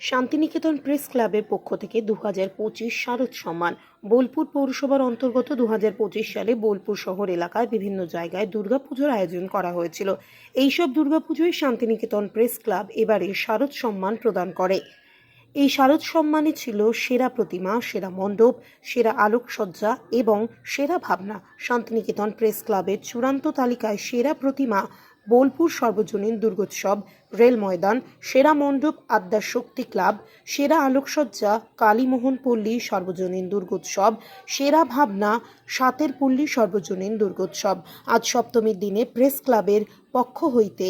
Santiniketan press ক্লাবের পক্ষ থেকে দু হাজার পঁচিশ শারদ সম্মান। বোলপুর পৌরসভার অন্তর্গত দু হাজার পঁচিশ সালে বোলপুর শহর এলাকায় বিভিন্ন জায়গায় দুর্গাপুজোর আয়োজন করা হয়েছিল। এইসব দুর্গাপুজোয় শান্তিনিকেতন প্রেস ক্লাব এবারে শারদ সম্মান প্রদান করে। এই শারদ সম্মানে ছিল সেরা প্রতিমা, সেরা মণ্ডপ, সেরা আলোকসজ্জা এবং সেরা ভাবনা। শান্তিনিকেতন প্রেস ক্লাবের চূড়ান্ত তালিকায় সেরা প্রতিমা বোলপুর সর্বজনীন দুর্গোৎসব, রেল ময়দান, সেরা মণ্ডপ আদ্যা শক্তি ক্লাব, সেরা আলোকসজ্জা, কালীমোহন পল্লী সর্বজনীন দুর্গোৎসব, সেরা ভাবনা, সাতের পল্লী সর্বজনীন দুর্গোৎসব। আজ সপ্তমীর দিনে প্রেস ক্লাবের পক্ষ হইতে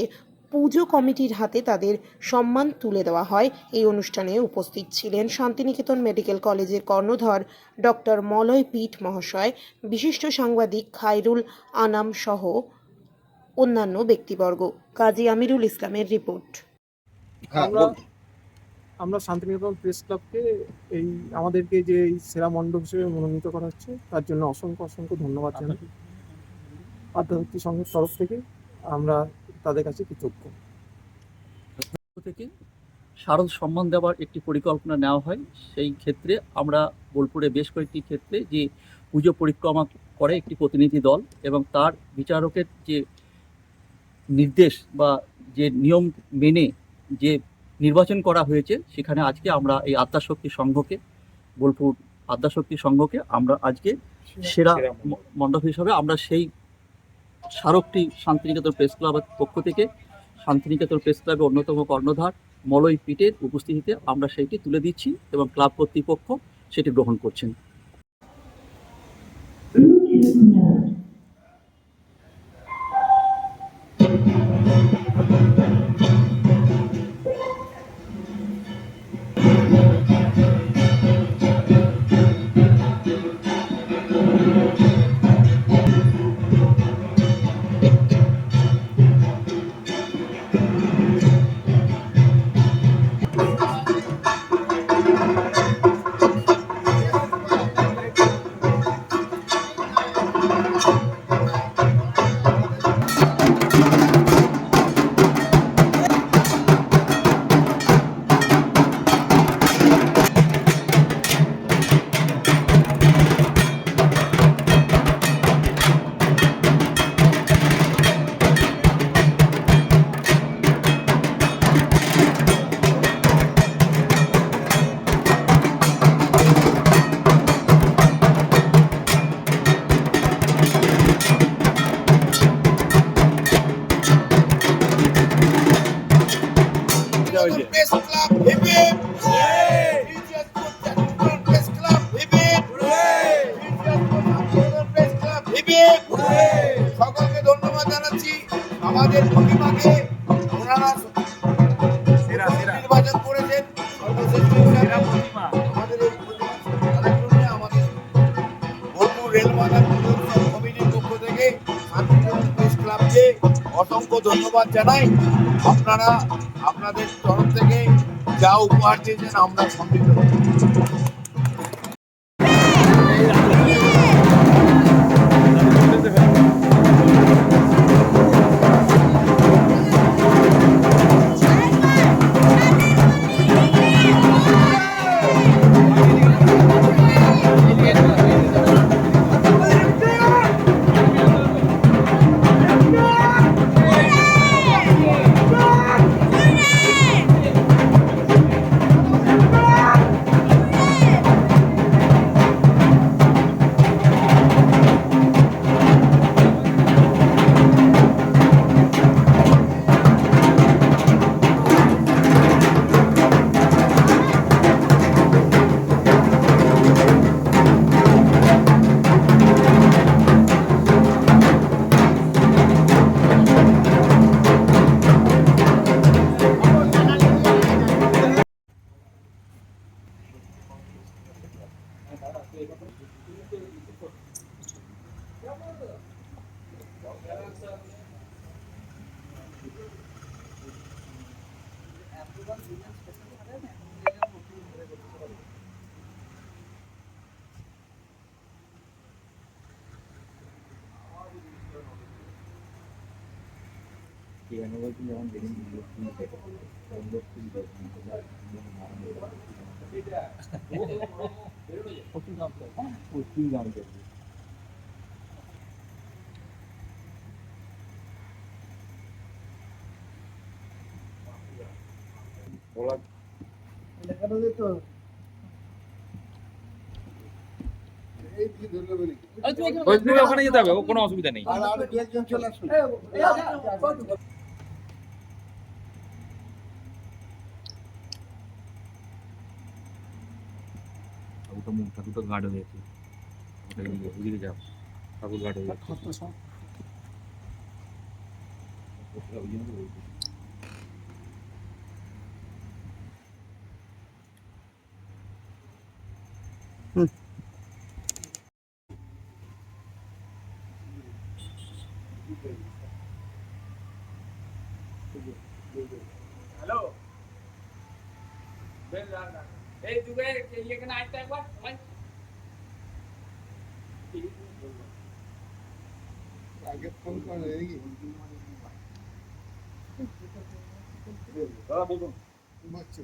পুজো কমিটির হাতে তাদের সম্মান তুলে দেওয়া হয়। এই অনুষ্ঠানে উপস্থিত ছিলেন শান্তিনিকেতন মেডিকেল কলেজের কর্ণধর ডক্টর মলয় পীঠ মহাশয়, বিশিষ্ট সাংবাদিক খায়রুল আনাম সহ অন্যান্য ব্যক্তিবর্গ। কাজী আমিরুল ইসলামের রিপোর্ট। হ্যাঁ আমরা আমরা শান্তিনিকেতন প্রেস ক্লাবকে এই আমাদেরকে যে এই সেরা মণ্ডপ হিসেবে মনোনীত করা হচ্ছে তার জন্য অসংখ্য অসংখ্য ধন্যবাদ জানাই। আধ্যাত্মিক সংঘের তরফ থেকে আমরা তাদের কাছে কৃতজ্ঞ। থেকে শারদ সম্মান দেওয়ার একটি পরিকল্পনা নেওয়া হয়। সেই ক্ষেত্রে আমরা বোলপুরে বেশ কয়েকটি ক্ষেত্রে যে পুজো পরিক্রমা করে একটি প্রতিনিধি দল এবং তার বিচারকের যে নির্দেশ বা যে নিয়ম মেনে যে নির্বাচন করা হয়েছে সেখানে আজকে আমরা এই আদ্যাশক্তি সংঘকে বোলপুর আদ্যাশক্তি সংঘকে আমরা আজকে সেরা ম- মণ্ডপ হিসাবে আমরা সেই স্মারকটি শান্তিনিকেতন প্রেস ক্লাবের পক্ষ থেকে শান্তিনিকেতন প্রেস ক্লাবের অন্যতম কর্ণধার মলয় পিটের উপস্থিতিতে আমরা সেইটি তুলে দিচ্ছি এবং ক্লাব কর্তৃপক্ষ সেটি গ্রহণ করছেন। Press club hip hip press club hip hip press club hip hip সকলকে ধন্যবাদ জানাচ্ছি। আমাদের প্রতিমাকে ওনারা নির্বাচন করেছেন। আমাদের এই প্রতিমা আমাদের বোলপুর রেল কমিটির পক্ষ থেকে শান্তিনিকেতন প্রেস ক্লাবকে অসংখ্য ধন্যবাদ জানাই। আপনারা আপনাদের তরফ থেকে যা উপহার দিয়েছেন আমরা সমৃদ্ধ এই অনুভূতি যেমন দেখেন ওই তুমি ওখানে যেতে হবে কোনো অসুবিধা নেই। ওটা মুখটা দুটো গার্ড হয়ে গেছে। ওদিকে যাও। ঠাকুর গার্ড হয়ে গেছে। हेलो। ए दुबे ये कना आयता है बात? आगे फ़ोन कौन लेगी हाँ बिल्कुल। मच्छू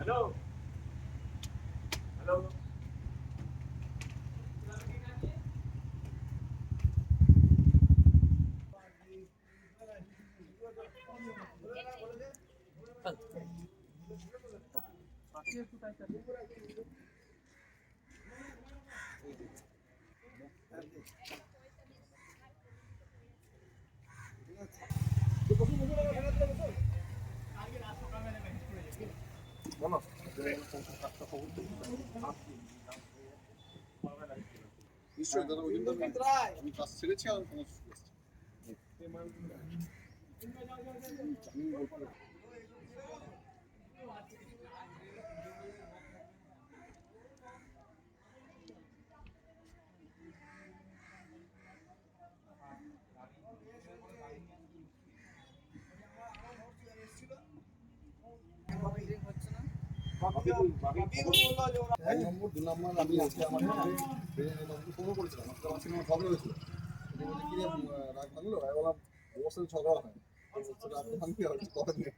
हेलो। বলছি। নিশ্চয়ই দাদা ওই জন্য আমি কাজ ছেড়েছি তোমার এক নম্বর দু নম্বর আমি আজকে আমার ফোনও করেছিলাম আমার সিনেমা ঝগড়া হয়েছিল কি রে রাগ ভাঙলো আমি বললাম ওর সাথে ঝগড়া হয় আর কিছু কথা নেই